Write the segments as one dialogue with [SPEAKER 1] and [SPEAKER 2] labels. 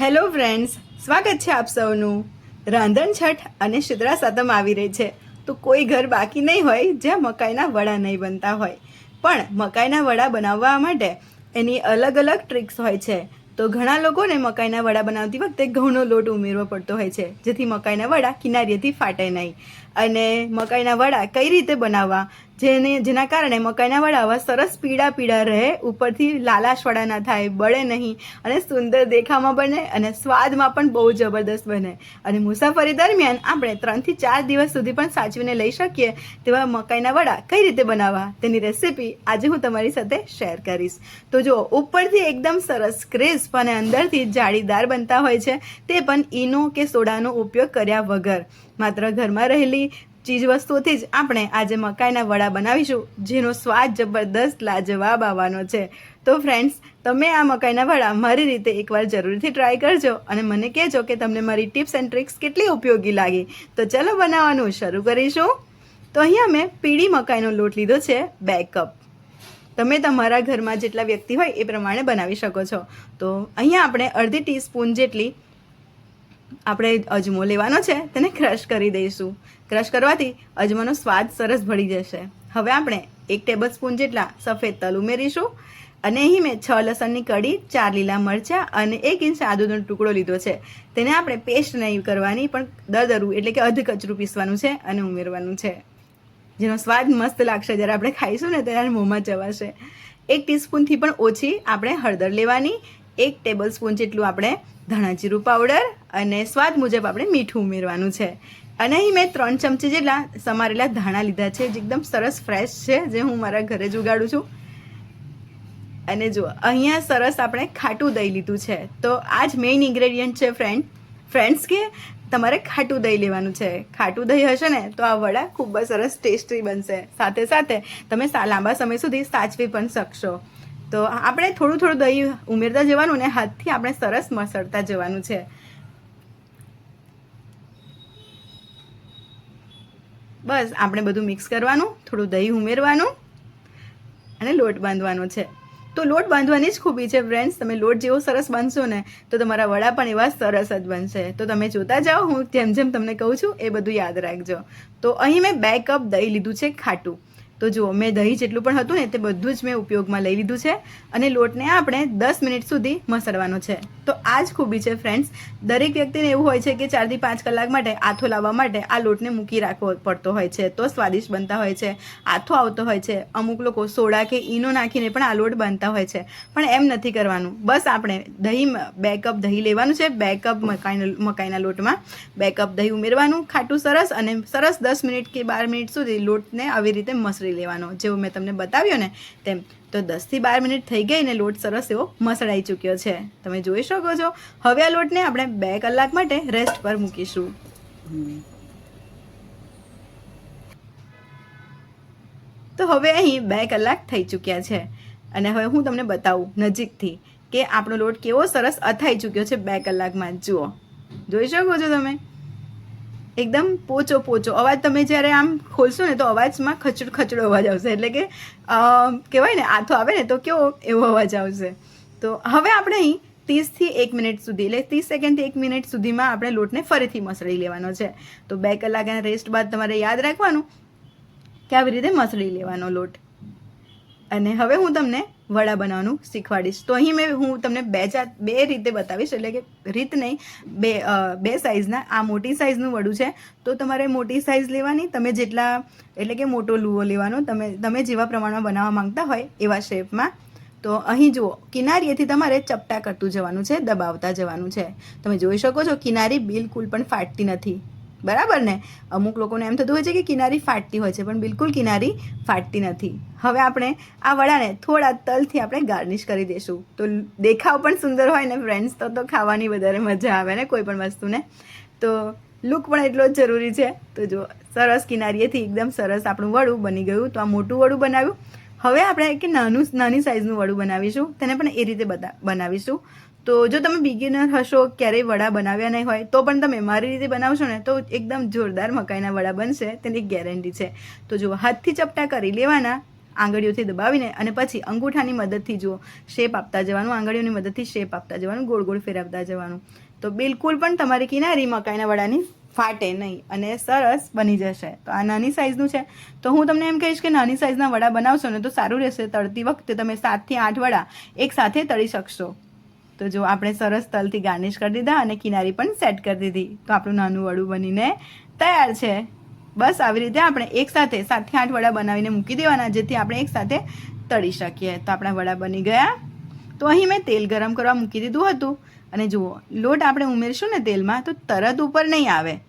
[SPEAKER 1] Hello friends, સ્વાગત છે આપ સૌનું. રાંધણ છઠ અને શિદ્રા સાતમ આવી રહી છે. તો કોઈ ઘર બાકી નહીં હોય જ્યાં મકાઈના વડા નહીં બનતા હોય. પણ મકાઈના વડા બનાવવા માટે એની અલગ અલગ ટ્રિક્સ હોય છે. તો ઘણા લોકોને મકાઈના વડા બનાવતી વખતે ઘઉંનો લોટ ઉમેરવો પડતો હોય છે, જેથી મકાઈના વડા કિનારીએથી ફાટે નહીં. અને મકાઈના વડા કઈ રીતે બનાવવા? જેને, જેના કારણે મકાઈના વડાવા સરસ પીળા પીળા રહે, ઉપરથી લાલાશ વડા ના થાય, બળે નહીં, અને સુંદર દેખામાં બને, અને સ્વાદમાં પણ બહુ જબરદસ્ત બને. અને મુસાફરી દરમિયાન આપણે ત્રણથી ચાર દિવસ સુધી પણ સાચવીને લઈ શકીએ, તેવા મકાઈના વડા કઈ રીતે બનાવવા? તેની રેસિપી આજે હું તમારી સાથે શેર કરીશ. તો જો ઉપરથી એકદમ સરસ ક્રિસ્પ અને અંદરથી જાળીદાર બનતા હોય છે, તે પણ ઈનો કે સોડાનો ઉપયોગ કર્યા વગર. માત્ર ઘરમાં રહેલી ચીજ વસ્તુઓથી જ આપણે આજે મકાઈના વડા બનાવીશું, જેનો સ્વાદ જબરદસ્ત લાજવાબ આવવાનો છે. તો ફ્રેન્ડ્સ તમે આ મકાઈના વડા મારી રીતે એકવાર જરૂરથી ટ્રાય કરજો અને મને કહેજો કે તમને મારી ટિપ્સ એન્ડ ટ્રિક્સ કેટલી ઉપયોગી લાગી. તો ચલો બનાવવાનું શરૂ કરીશું. તો અહીંયા મેં પીળી મકાઈનો લોટ લીધો છે, બે કપ તમે તમારા ઘરમાં જેટલા વ્યક્તિ હોય એ પ્રમાણે બનાવી શકો છો. તો અહીંયા આપણે અડધી ટીસ્પૂન જેટલી આપણે અજમો લેવાનો છે, તેને ક્રશ કરી દઈશું. ક્રશ કરવાથી અજમાનો સ્વાદ સરસ ભળી જશે. હવે આપણે એક ટેબલ સ્પૂન જેટલા સફેદ તલ ઉમેરીશું અને અહીં મેં છ લસણની કડી, ચાર લીલા મરચાં અને એક ઇંચ આદુનો ટુકડો લીધો છે. તેને આપણે પેસ્ટ નહીં કરવાની, પણ દરદરું એટલે કે અધ કચરું પીસવાનું છે અને ઉમેરવાનું છે. જેનો સ્વાદ મસ્ત લાગશે જ્યારે આપણે ખાઈશું ને ત્યારે મોંમાં જવાશે. એક ટીસ્પૂનથી પણ ઓછી આપણે હળદર લેવાની એક ટેબલ સ્પૂન જેટલું આપણે ધાણા જીરું પાવડર અને સ્વાદ મુજબ આપણે મીઠું ઉમેરવાનું છે. અને અહીં મેં ત્રણ ચમચી જેટલા સમારેલા ધાણા લીધા છે, જે એકદમ સરસ ફ્રેશ છે, જે હું મારા ઘરે જ ઉગાડું છું. અને જુઓ અહીંયા સરસ આપણે ખાટું દહીં લીધું છે. તો આ જ મેઇન ઇન્ગ્રેડિયન્ટ છે ફ્રેન્ડ ફ્રેન્ડ્સ કે તમારે ખાટું દહીં લેવાનું છે. ખાટું દહીં હશે ને, તો આ વડા ખૂબ જ સરસ ટેસ્ટી બનશે. સાથે સાથે તમે લાંબા સમય સુધી સાચવી પણ શકશો. તો આપણે થોડું થોડું દહીં ઉમેરતા જવાનું ને હાથથી આપણે સરસ મસળતા જવાનું છે. બસ, આપણે બધું મિક્સ કરવાનું, થોડું દહીં ઉમેરવાનું અને લોટ બાંધવાનો છે. તો લોટ બાંધવાની જ ખૂબી છે ફ્રેન્ડ્સ તમે લોટ જેવો સરસ બાંધશો ને, તો તમારા વડા પણ એવા સરસ જ બનશે. તો તમે જોતા જાઓ, હું જેમ જેમ તમને કહું છું, એ બધું યાદ રાખજો. તો અહીં મેં બે કપ દહીં લીધું છે ખાટું. તો જુઓ, મેં દહીં જેટલું પણ હતું ને, તે બધું જ મેં ઉપયોગમાં લઈ લીધું છે અને લોટને આપણે દસ મિનિટ સુધી મસળવાનો છે. તો આ જ ખૂબી છે ફ્રેન્ડ્સ દરેક વ્યક્તિને એવું હોય છે કે ચારથી પાંચ કલાક માટે આથો લાવવા માટે આ લોટને મૂકી રાખવો પડતો હોય છે, તો સ્વાદિષ્ટ બનતા હોય છે, આથો આવતો હોય છે. અમુક લોકો સોડા કે ઈનો નાખીને પણ આ લોટ બનતા હોય છે, પણ એમ નથી કરવાનું. બસ આપણે દહીં, બે કપ દહીં લેવાનું છે, બે કપ મકાઈ, મકાઈના લોટમાં. બે કપ દહીં ઉમેરવાનું, ખાટું સરસ અને સરસ દસ મિનિટ કે બાર મિનિટ સુધી લોટને આવી રીતે મસળી લેવાનો. જેવું મેં તમને બતાવ્યો ને તેમ. તો દસથી બાર મિનિટ થઈ ગઈ ને લોટ સરસ એવો મસળાઈ ચૂક્યો છે. તમે જોઈ શકો છો. હવે આ લોટને આપણે બે કલાક માટે રેસ્ટ પર મૂકીશું. તો હવે અહીં બે કલાક થઈ ચૂક્યા છે. અને હવે હું તમને બતાવું નજીકથી કે આપણો લોટ કેવો સરસ અથાઈ ચૂક્યો છે બે કલાકમાં. જુઓ. જોઈ શકો છો તમે? એકદમ પોચો પોચો. અવાજ તમે જ્યારે આમ ખોલશો ને તો અવાજમાં ખચડ ખચડો અવાજ આવશે. એટલે કે કહેવાય ને, આથો આવે ને તો કેવો એવો અવાજ આવશે. તો હવે આપણે અહીં ત્રીસથી એક મિનિટ સુધી, એટલે ત્રીસ સેકન્ડથી એક મિનિટ સુધીમાં આપણે લોટને ફરીથી મસળી લેવાનો છે. તો બે કલાકના રેસ્ટ બાદ તમારે યાદ રાખવાનું કે આવી રીતે મસળી લેવાનો લોટ. અને હવે હું તમને વડા બનાવવાનું શીખવાડીશ. તો અહીં મેં, હું તમને બે જાત, બે રીતે બતાવીશ, એટલે કે રીત નહીં, બે બે સાઇઝના આ મોટી સાઇઝનું વડું છે. તો તમારે મોટી સાઇઝ લેવાની, તમે જેટલા, એટલે કે મોટો લુઓ લેવાનો, તમે તમે જેવા પ્રમાણમાં બનાવવા માંગતા હોય એવા શેપમાં તો અહીં જુઓ, કિનારીએથી તમારે ચપટા કરતું જવાનું છે, દબાવતા જવાનું છે. તમે જોઈ શકો છો, કિનારી બિલકુલ પણ ફાટતી નથી. બરાબર ને? અમુક લોકોને એમ થતું હોય છે કે કિનારી ફાટતી હોય છે, પણ બિલકુલ કિનારી ફાટતી નથી. હવે આપણે આ વડાને થોડા તલથી આપણે ગાર્નિશ કરી દઈશું. તો દેખાવ પણ સુંદર હોય ને ફ્રેન્ડ્સ તો તો ખાવાની વધારે મજા આવે ને કોઈ પણ વસ્તુને. તો લુક પણ એટલો જ જરૂરી છે. તો જો સરસ કિનારીએથી એકદમ સરસ આપણું વડું બની ગયું, તો આ મોટું વડું બનાવ્યું. હવે આપણે કે નાનું, નાની સાઇઝનું વડું બનાવીશું. તેને પણ એ રીતે બતા, બનાવીશું. તો જો તમે બિગિનર હશો, ક્યારેય વડા બનાવ્યા નહીં હોય, તો પણ તમે મારી રીતે બનાવશો ને, તો એકદમ જોરદાર મકાઈના વડા બનશે, તેની ગેરંટી છે. તો જો હાથથી ચપટા કરી લેવાના, આંગળીઓથી દબાવીને, અને પછી અંગૂઠાની મદદથી જુઓ શેપ આપતા જવાનું, આંગળીઓની મદદથી શેપ આપતા જવાનું, ગોળ ગોળ ફેરવતા જવાનું. તો બિલકુલ પણ તમારી કિનારી મકાઈના વડાની ફાટે નહીં અને સરસ બની જશે. તો આ નાની સાઇઝનું છે. તો હું તમને એમ કહીશ કે નાની સાઇઝના વડા બનાવશો ને, તો સારું રહેશે. તળતી વખતે તમે સાતથી આઠ વડા એક સાથે તળી શકશો. તો જો આપણે સરસ તલથી ગાર્નિશ કરી દીધા અને કિનારી પણ સેટ કરી દીધી. તો આપણું નાનું વડું બનીને તૈયાર છે. બસ આવી રીતે આપણે એક સાથે સાતથી આઠ વડા બનાવીને મૂકી દેવાના, જેથી આપણે એક સાથે તળી શકીએ. તો આપણા વડા બની ગયા. તો અહીં મેં તેલ ગરમ કરવા મૂકી દીધું હતું. અને જુઓ, લોટ આપણે ઉમેરશું ને તેલમાં, તો તરત ઉપર નહીં આવે.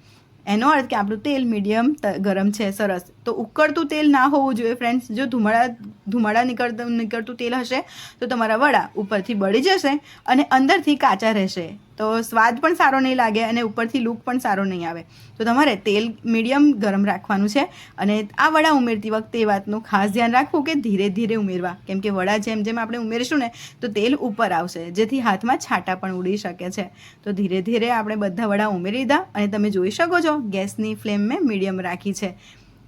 [SPEAKER 1] એનો અર્થ કે આપણું તેલ મીડિયમ ગરમ છે, સરસ. તો ઉકળતું તેલ ના હોવું જોઈએ ફ્રેન્ડ્સ જો ધુમાડા ધુમાડા નીકળતું નીકળતું તેલ હશે, તો તમારા વડા ઉપરથી બળી જશે અને અંદરથી કાચા રહેશે. તો સ્વાદ પણ સારો નહીં લાગે અને ઉપરથી લુક પણ સારો નહીં આવે. તો તમારે તેલ મીડિયમ ગરમ રાખવાનું છે અને આ વડા ઉમેરતી વખતે એ વાતનું ખાસ ધ્યાન રાખવું કે ધીરે ધીરે ઉમેરવા. કેમ કે વડા જેમ જેમ આપણે ઉમેરશું ને, તો તેલ ઉપર આવશે, જેથી હાથમાં છાંટા પણ ઉડી શકે છે. તો ધીરે ધીરે આપણે બધા વડા ઉમેરી દીધા અને તમે જોઈ શકો છો ગેસની ફ્લેમ મેં મીડિયમ રાખી છે.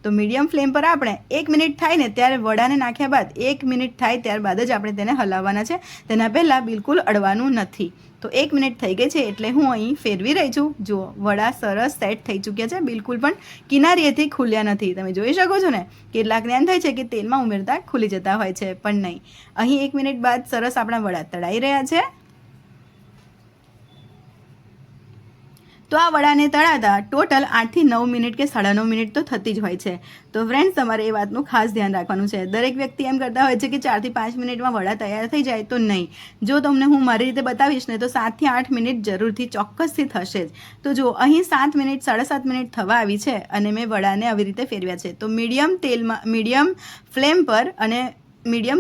[SPEAKER 1] તો મીડિયમ ફ્લેમ પર આપણે એક મિનિટ થાય ને ત્યારે વડાને નાખ્યા બાદ એક મિનિટ થાય ત્યારબાદ જ આપણે તેને હલાવવાના છે. તેના પહેલાં બિલકુલ અડવાનું નથી. તો એક મિનિટ થઈ ગઈ છે એટલે હું અહીં ફેરવી રહી છું. જુઓ, વડા સરસ સેટ થઈ ચૂક્યા છે. બિલકુલ પણ કિનારીએથી ખુલ્યા નથી. તમે જોઈ શકો છો ને કેટલાકને એમ થાય છે કે તેલમાં ઉમેરતા ખુલી જતા હોય છે, પણ નહીં. અહીં એક મિનિટ બાદ સરસ આપણા વડા તળાઈ રહ્યા છે. તો આ વડાને તળાતા ટોટલ આઠથી નવ મિનિટ કે સાડા નવ મિનિટ તો થતી જ હોય છે. તો ફ્રેન્ડ્સ તમારે એ વાતનું ખાસ ધ્યાન રાખવાનું છે. દરેક વ્યક્તિ એમ કરતા હોય છે કે ચારથી પાંચ મિનિટમાં વડા તૈયાર થઈ જાય તો નહીં. જો તમને હું મારી રીતે બતાવીશ ને તો સાતથી આઠ મિનિટ જરૂરથી ચોક્કસથી થશે જ. તો જો અહીં સાત મિનિટ, સાડા સાત મિનિટ થવા આવી છે અને મેં વડાને આવી રીતે ફેરવ્યા છે. તો મીડિયમ તેલમાં, મીડિયમ ફ્લેમ પર અને મીડિયમ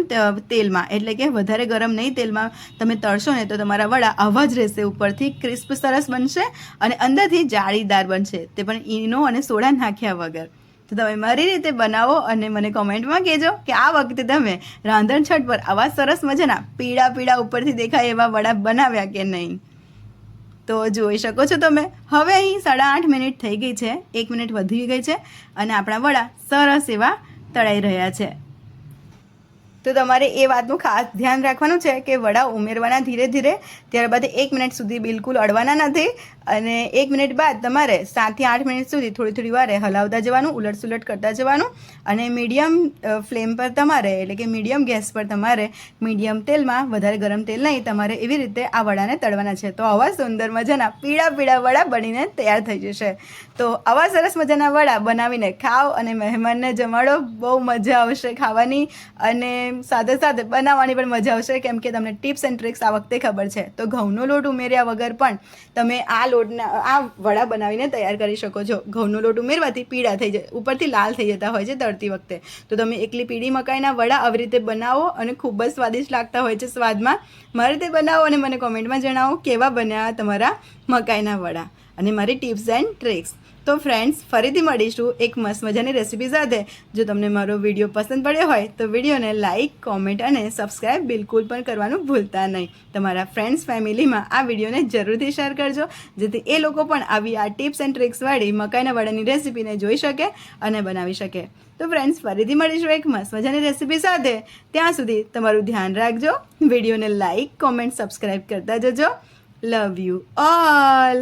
[SPEAKER 1] તેલમાં, એટલે કે વધારે ગરમ નહીં તેલમાં તમે તળશો ને તો તમારા વડા આવા જ રહેશે ઉપરથી, ક્રિસ્પ સરસ બનશે અને અંદરથી જાળીદાર બનશે. તે પણ ઈનો અને સોડા નાખ્યા વગર. તો તમે મારી રીતે બનાવો અને મને કોમેન્ટમાં કહેજો કે આ વખતે તમે રાંધણ છઠ પર આવા સરસ મજાના પીળા પીળા ઉપરથી દેખાય એવા વડા બનાવ્યા કે નહીં? તો જોઈ શકો છો તમે. હવે અહીં સાડા આઠ મિનિટ થઈ ગઈ છે. એક મિનિટ વધી ગઈ છે અને આપણા વડા સરસ એવા તળાઈ રહ્યા છે. તો તમારે એ વાતનું ખાસ ધ્યાન રાખવાનું છે કે વડા ઉમેરવાના ધીરે ધીરે, ત્યારબાદ એક મિનિટ સુધી બિલકુલ અડવાના નથી અને એક મિનિટ બાદ તમારે સાતથી આઠ મિનિટ સુધી થોડી થોડી વારે હલાવતા જવાનું, ઉલટસુલટ કરતા જવાનું અને મીડિયમ ફ્લેમ પર તમારે એટલે કે મીડિયમ ગેસ પર તમારે મીડિયમ તેલમાં વધારે ગરમ તેલ નહીં, તમારે એવી રીતે આ વડાને તળવાના છે. તો આવા સુંદર મજાના પીળા પીળા વડા બનીને તૈયાર થઈ જશે. તો આવા સરસ મજાના વડા બનાવીને ખાઓ અને મહેમાનને જમાડો. બહુ મજા આવશે ખાવાની અને સાથે સાથે બનાવવાની પણ મજા આવશે. કેમ કે તમને ટિપ્સ એન્ડ ટ્રિક્સ આ વખતે ખબર છે. તો ઘઉંનો લોટ ઉમેર્યા વગર પણ તમે આ લોટના, આ વડા બનાવીને તૈયાર કરી શકો છો. ઘઉંનો લોટ ઉમેરવાથી પીળા થઈ જાય, ઉપરથી લાલ થઈ જતા હોય છે તળતી વખતે. તો તમે એકલી પીળી મકાઈના વડા આવી રીતે બનાવો અને ખૂબ જ સ્વાદિષ્ટ લાગતા હોય છે સ્વાદમાં. મારી રીતે બનાવો અને મને કોમેન્ટમાં જણાવો કેવા બન્યા તમારા મકાઈના વડા. અને મારી ટિપ્સ એન્ડ ટ્રિક્સ તો ફ્રેન્ડ્સ ફરીથી મળીશું. એક મસ્ત મજાની રેસીપી સાથે. જો તમને મારો વીડિયો પસંદ પડ્યો હોય, તો વિડીયોને લાઇક કોમેન્ટ અને સબસ્ક્રાઈબ બિલકુલ પણ કરવાનું ભૂલતા નહીં. તમારા ફ્રેન્ડ્સ ફેમિલીમાં આ વિડીયોને જરૂરથી શેર કરજો, જેથી એ લોકો પણ આવી આ ટિપ્સ એન્ડ ટ્રિક્સવાળી મકાઈના વડાની રેસીપીને જોઈ શકે અને બનાવી શકે. તો ફ્રેન્ડ્સ ફરીથી મળીશું એક મસ્ત મજાની રેસીપી સાથે. ત્યાં સુધી તમારું ધ્યાન રાખજો વિડીયોને લાઇક કોમેન્ટ સબસ્ક્રાઈબ કરતા જજો. Love you all